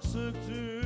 çok sıktı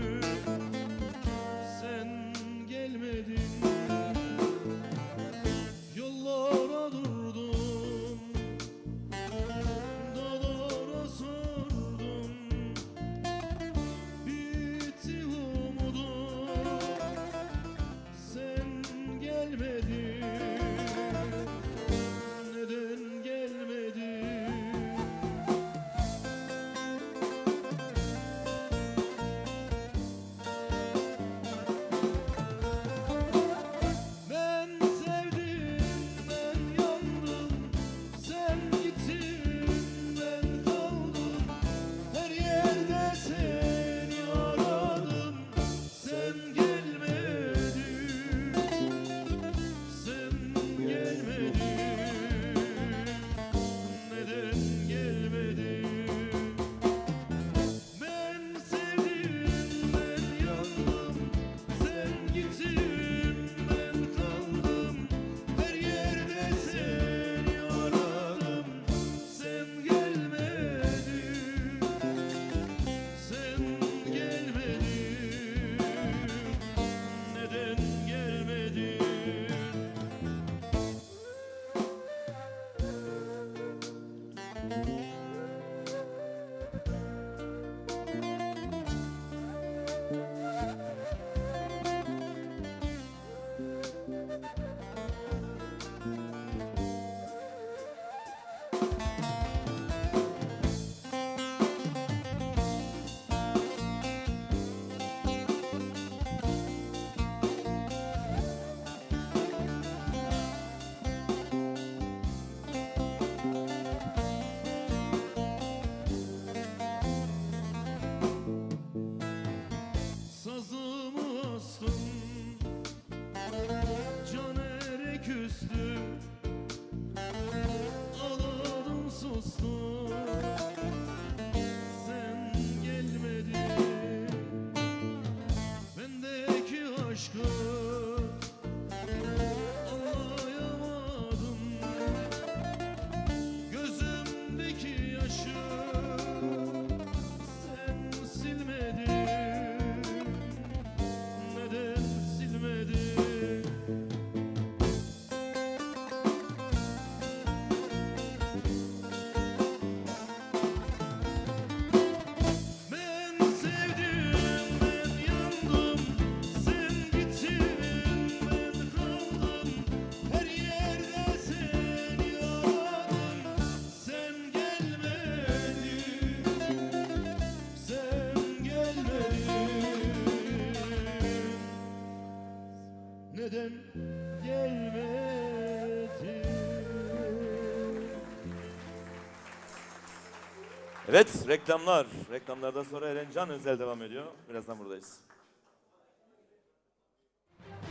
Evet reklamlar. Reklamlardan sonra Eren Can Özel devam ediyor. Birazdan buradayız.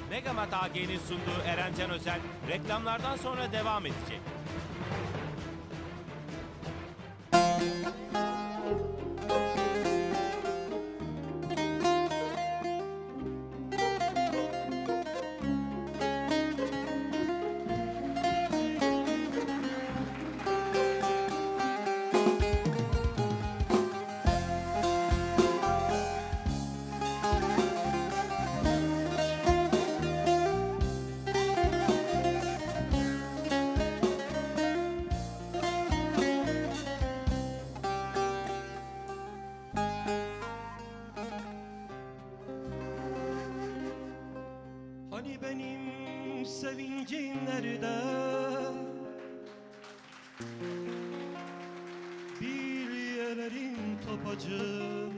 Megamat AG'nin sunduğu Eren Can Özel reklamlardan sonra devam edecek. bacım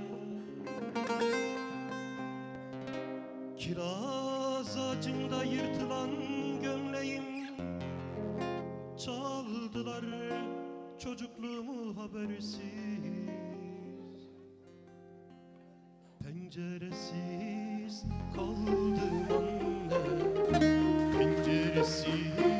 Kiraz acımda yırtılan gömleğim Çaldılar çocukluğumu habersiz. Penceresiz kaldım anne Penceresiz.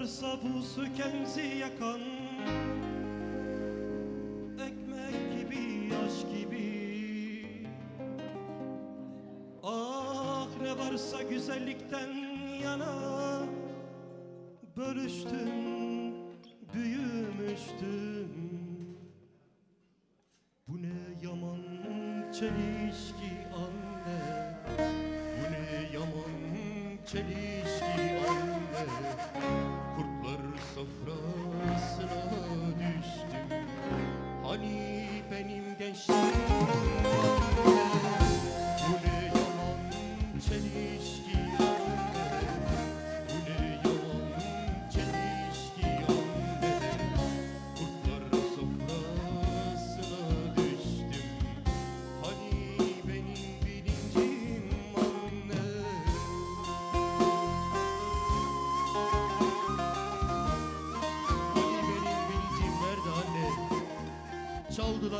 Varsa bu sökemizi yakan Ekmek gibi, yaş gibi. Ah ne varsa güzellikten yana Bölüştüm, büyümüştüm. Bu ne yaman çelişki anne Bu ne yaman çelişki anne sofrasına düştüm. Hani benim gençliğim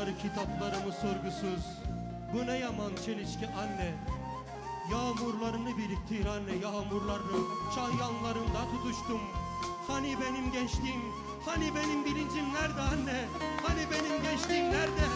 Çaldılar kitaplarımı sorgusuz. Bu ne yaman çelişki anne. Yağmurlarını biriktir anne yağmurlarını. Çay yanlarında tutuştum. Hani benim gençliğim, hani benim bilincim nerede anne? Hani benim gençliğim nerede?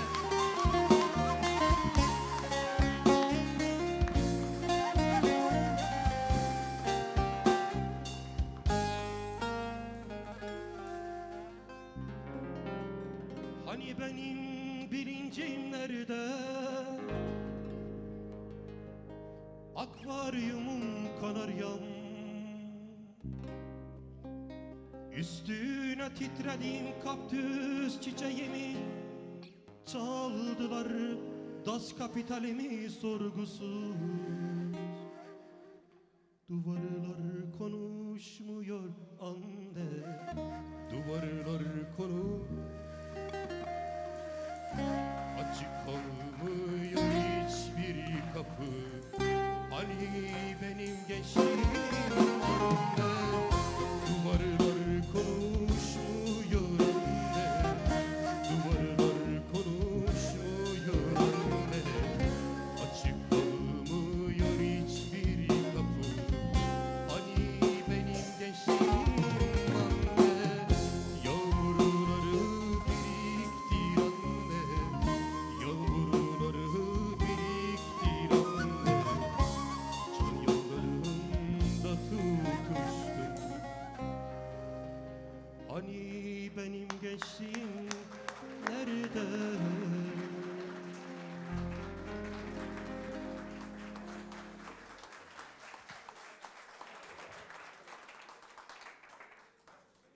Bilincim nerede? Akvaryumum kanaryam. Üstüne titrediğim kaktüs çiçeğimi Çaldılar. Das kapitalimi sorgusuz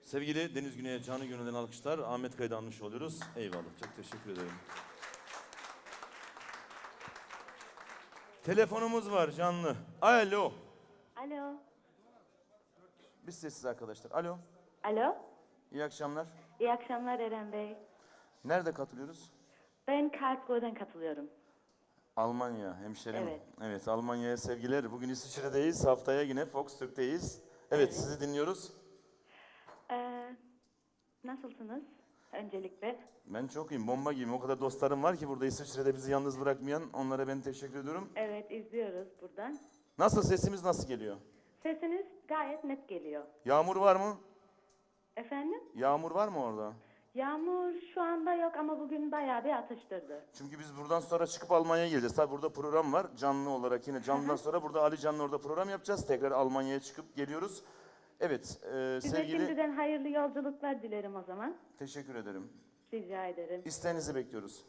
Sevgili Deniz Güney'e canı gönülden alkışlar. Ahmet Kaya'da almış oluyoruz. Eyvallah. Çok teşekkür ederim. Telefonumuz var canlı. Alo. Alo. Biz sessiz arkadaşlar. Alo. Alo. İyi akşamlar. İyi akşamlar Eren Bey. Nerede katılıyoruz? Ben Karlsruhe'den katılıyorum. Almanya hemşerim. Evet. Evet Almanya'ya sevgiler. Bugün İsviçre'deyiz. Haftaya yine Fox Türk'teyiz. Evet, sizi dinliyoruz. Ee, nasılsınız öncelikle? Ben çok iyiyim. Bomba gibiyim. O kadar dostlarım var ki burada İsviçre'de bizi yalnız bırakmayan. Onlara ben teşekkür ediyorum. Evet izliyoruz buradan. Nasıl sesimiz nasıl geliyor? Sesiniz gayet net geliyor. Yağmur var mı? Efendim? Yağmur var mı orada? Yağmur şu anda yok ama bugün bayağı bir atıştırdı. Çünkü biz buradan sonra çıkıp Almanya'ya geleceğiz. Tabii burada program var. Canlı olarak yine canlıdan sonra burada Ali Canlı orada program yapacağız. Tekrar Almanya'ya çıkıp geliyoruz. Evet e, Size sevgili şimdiden hayırlı yolculuklar dilerim o zaman. teşekkür ederim. Rica ederim. İsteğinizi bekliyoruz.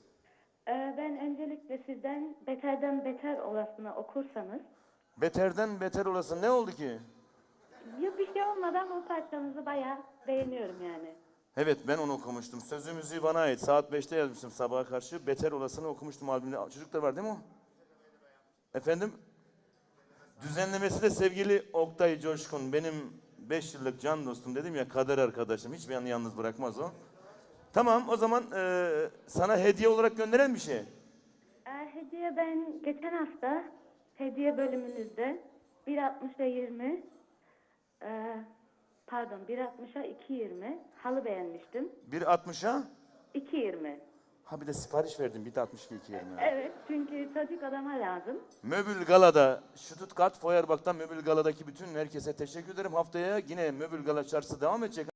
Ee, ben öncelikle sizden beterden beter olasını okursanız. Beterden beter olası ne oldu ki? Ya bir şey olmadan o parçanızı bayağı beğeniyorum yani. Evet ben onu okumuştum. Sözü müziği bana ait. Saat 5'te yazmıştım sabaha karşı. Beter olasını okumuştum albümde. Çocuklar var değil mi o? Efendim? Düzenlemesi de sevgili Oktay Coşkun. Benim 5 yıllık can dostum dedim ya kader arkadaşım. Hiçbir yanı yalnız bırakmaz o. Tamam o zaman e, sana hediye olarak gönderen bir şey. Ee, hediye ben geçen hafta hediye bölümünüzde 1.60'a 20 e, pardon 1.60'a 2.20 halı beğenmiştim. 1.60'a 2.20 ha bir de sipariş verdim. Bir de 62 iki yerine. Evet çünkü çocuk adama lazım. Möbül Gala'da, Stuttgart Feuerbach'tan Möbül Gala'daki bütün herkese teşekkür ederim. Haftaya yine Möbül Gala çarşısı devam edecek.